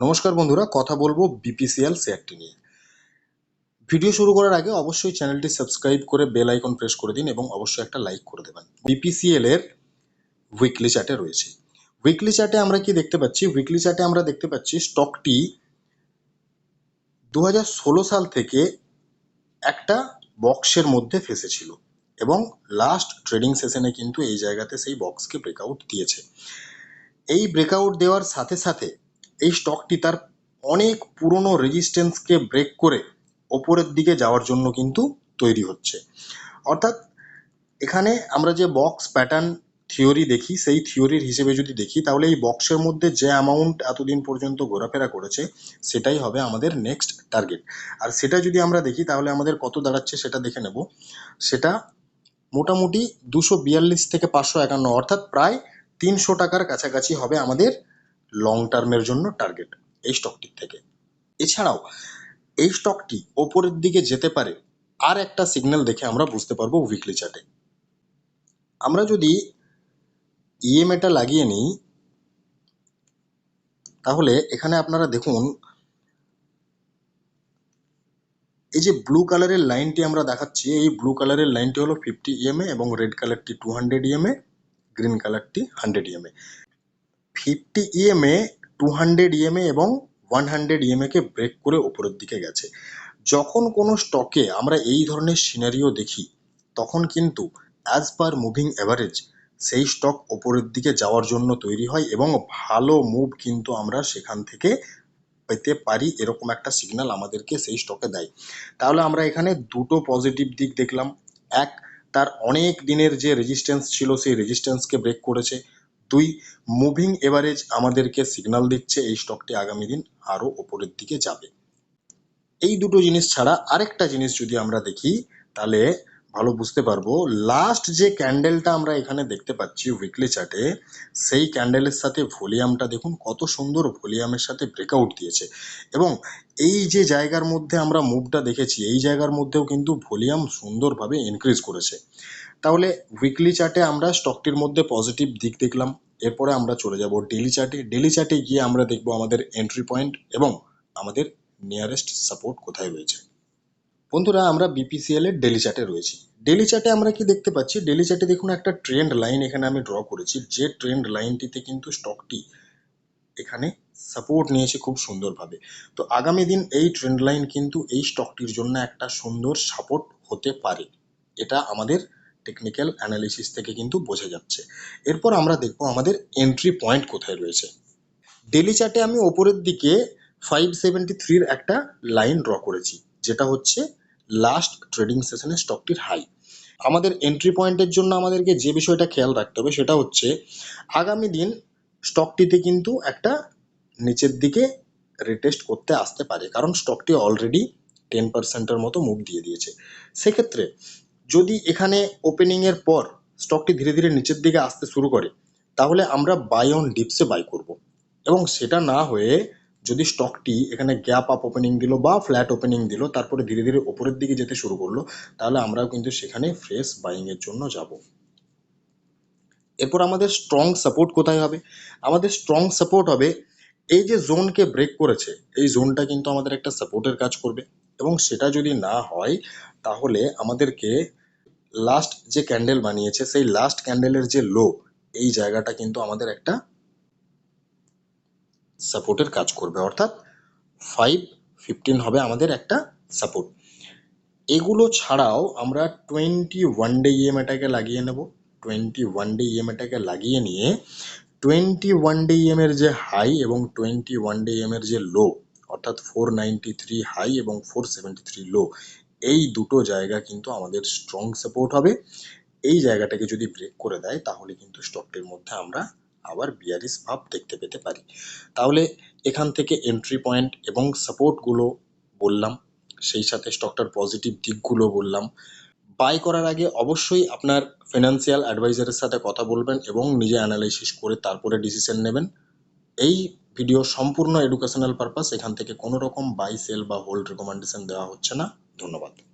নমস্কার বন্ধুরা, কথা বলব বিপিসিএল শেয়ারটি নিয়ে। ভিডিও শুরু করার আগে অবশ্যই চ্যানেলটি সাবস্ক্রাইব করে বেল আইকন প্রেস করে দিন এবং অবশ্যই একটা লাইক করে দেবেন। বিপিসিএল এর উইকলি চার্টে রয়েছে। উইকলি চার্টে আমরা কি দেখতে পাচ্ছি? উইকলি চার্টে আমরা দেখতে পাচ্ছি স্টকটি দু হাজার ষোলো সাল থেকে একটা বক্সের মধ্যে ফেসেছিল এবং লাস্ট ট্রেডিং সেশনে কিন্তু এই জায়গাতে সেই বক্সকে ব্রেকআউট দিয়েছে। এই ব্রেকআউট দেওয়ার সাথে সাথে এই স্টকটি তার অনেক পুরনো রেজিস্ট্যান্সকে ব্রেক করে ওপরের দিকে যাওয়ার জন্য কিন্তু তৈরি হচ্ছে। অর্থাৎ এখানে আমরা যে বক্স প্যাটার্ন থিওরি দেখি, সেই থিওরির হিসেবে যদি দেখি, তাহলে এই বক্সের মধ্যে যে অ্যামাউন্ট এতদিন পর্যন্ত ঘোরাফেরা করেছে, সেটাই হবে আমাদের নেক্সট টার্গেট আর সেটা যদি আমরা দেখি, তাহলে আমাদের কত দাঁড়াচ্ছে সেটা দেখে নেব। সেটা মোটামুটি দুশো বিয়াল্লিশ থেকে পাঁচশো একান্ন, অর্থাৎ প্রায় তিনশো টাকার কাছাকাছি হবে আমাদের লং টার্মের জন্য টার্গেট এই স্টকটির থেকে। এছাড়াও, এই স্টকটি ওপরের দিকে যেতে পারে, আর একটা সিগন্যাল দেখে আমরা বুঝতে পারব উইকলি চার্টে আমরা যদি ইএমএটা লাগিয়ে নিই, তাহলে এখানে আপনারা দেখুন, এই যে ব্লু কালারের লাইনটি আমরা দেখাচ্ছি, এই ব্লু কালারের লাইনটি হলো ফিফটি ইএমএ এবং রেড কালারটি টু হান্ড্রেড ইএমএ গ্রিন কালারটি hundred EMA fifty EMA two hundred EMA এবং ওয়ান হান্ড্রেড ইএমএকে ব্রেক করে ওপরের দিকে গেছে। যখন কোনো স্টকে আমরা এই ধরনের সিনারিও দেখি, তখন কিন্তু অ্যাজ পার মুভিং অ্যাভারেজ সেই স্টক ওপরের দিকে যাওয়ার জন্য তৈরি হয় এবং ভালো মুভ কিন্তু আমরা সেখান থেকে পেতে পারি এরকম একটা সিগন্যাল আমাদেরকে সেই স্টকে দেয়। তাহলে আমরা এখানে দুটো পজিটিভ দিক দেখলাম। এক, তার অনেক দিনের যে রেজিস্ট্যান্স ছিল সেই রেজিস্ট্যান্সকে ব্রেক করেছে। দুই মুভিং এভারেজ আমাদেরকে সিগন্যাল দিচ্ছে এই স্টকটি আগামী দিন আরও ওপরের দিকে যাবে। এই দুটো জিনিস ছাড়া আরেকটা জিনিস যদি আমরা দেখি, তাহলে ভালো বুঝতে পারব লাস্ট যে ক্যান্ডেলটা আমরা এখানে দেখতে পাচ্ছি উইকলি চার্টে সেই ক্যান্ডেলের সাথে ভলিউমটা দেখুন কত সুন্দর ভলিউমের সাথে ব্রেকআউট দিয়েছে। এবং এই যে জায়গার মধ্যে আমরা মুভটা দেখেছি, এই জায়গার মধ্যেও কিন্তু ভলিউম সুন্দরভাবে ইনক্রিজ করেছে। তাহলে উইকলি চার্টে আমরা স্টকটির মধ্যে পজিটিভ দিক দেখলাম, এরপরে আমরা চলে যাব ডেলি চার্টে ডেলি চার্টে গিয়ে আমরা দেখব আমাদের এন্ট্রি পয়েন্ট এবং আমাদের নিয়ারেস্ট সাপোর্ট কোথায় রয়েছে। বন্ধুরা, আমরা বিপিসিএল এর ডেলি চার্টে রয়েছি। ডেলি চার্টে আমরা কি দেখতে পাচ্ছি? ডেলি চার্টে দেখুন একটা ট্রেন্ড লাইন এখানে আমি ড্র করেছি। যে ট্রেন্ড লাইনটিতে কিন্তু স্টকটি এখানে সাপোর্ট নিয়েছে খুব সুন্দরভাবে। তো আগামী দিন এই ট্রেন্ড লাইন কিন্তু এই স্টকটির জন্য একটা সুন্দর সাপোর্ট হতে পারে। এটা আমাদের টেকনিক্যাল অ্যানালিসিস থেকে কিন্তু বোঝা যাচ্ছে। এরপর আমরা দেখব আমাদের এন্ট্রি পয়েন্ট কোথায় রয়েছে। ডেলি চার্টে আমি ওপরের দিকে ফাইভ সেভেন্টি থ্রির একটা লাইন ড্র করেছি, যেটা হচ্ছে লাস্ট ট্রেডিং সেশনে স্টকটির হাই আমাদের এন্ট্রি পয়েন্টের জন্য আমাদেরকে যে বিষয়টা খেয়াল রাখতে হবে সেটা হচ্ছে, আগামী দিন স্টকটিতে কিন্তু একটা নিচের দিকে রিটেস্ট করতে আসতে পারে, কারণ স্টকটি অলরেডি টেন পার্সেন্টের মতো মুভ দিয়ে দিয়েছে। সেক্ষেত্রে যদি এখানে ওপেনিংয়ের পর স্টকটি ধীরে ধীরে নিচের দিকে আসতে শুরু করে, তাহলে আমরা বাই অন ডিপসে বাই করব। এবং সেটা না হয়ে যদি স্টকটি এখানে গ্যাপ আপ ওপেনিং দিল বা ফ্ল্যাট ওপেনিং দিল, তারপরে ধীরে ধীরে ওপরের দিকে যেতে শুরু করল, তাহলে আমরাও কিন্তু সেখানে ফ্রেশ বাইংয়ের জন্য যাব। এরপর আমাদের স্ট্রং সাপোর্ট কোথায় হবে? আমাদের স্ট্রং সাপোর্ট হবে এই যে জোনকে ব্রেক করেছে, এই জোনটা কিন্তু আমাদের একটা সাপোর্টের কাজ করবে। এবং সেটা যদি না হয়, তাহলে আমাদেরকে লাস্ট যে ক্যান্ডেল বানিয়েছে, সেই লাস্ট ক্যান্ডেলের যে লো এই জায়গাটা কিন্তু আমাদের একটা সাপোর্টের কাজ করবে। অর্থাৎ ফাইভ ফিফটিন হবে আমাদের একটা সাপোর্ট এগুলো ছাড়াও আমরা টোয়েন্টি ওয়ান ডে ইএমএটাকে লাগিয়ে নেব। টোয়েন্টি ওয়ান ডে ইএমএটাকে লাগিয়ে নিয়ে টোয়েন্টি ওয়ান ডে ইএমের যে হাই এবং টোয়েন্টি ওয়ান ডে ইএমের যে লো অর্থাৎ ফোর নাইনটি থ্রি হাই এবং ফোর সেভেন্টি থ্রি লো এই দুটো জায়গা কিন্তু আমাদের স্ট্রং সাপোর্ট হবে। এই জায়গাটাকে যদি ব্রেক করে দেয়, তাহলে কিন্তু স্টকটির মধ্যে আমরা আবার বিয়ারিস ভাব দেখতে পেতে পারি। তাহলে এখান থেকে এন্ট্রি পয়েন্ট এবং সাপোর্টগুলো বললাম, সেই সাথে স্টকটার পজিটিভ দিকগুলো বললাম। বাই করার আগে অবশ্যই আপনার ফিনান্সিয়াল অ্যাডভাইজারের সাথে কথা বলবেন এবং নিজে অ্যানালাইসিস করে তারপরে ডিসিশন নেবেন। এই ভিডিও সম্পূর্ণ এডুকেশনাল পারপাস এখান থেকে কোনো রকম বাই সেল বা হোল্ড রেকমেন্ডেশন দেওয়া হচ্ছে না। ধন্যবাদ।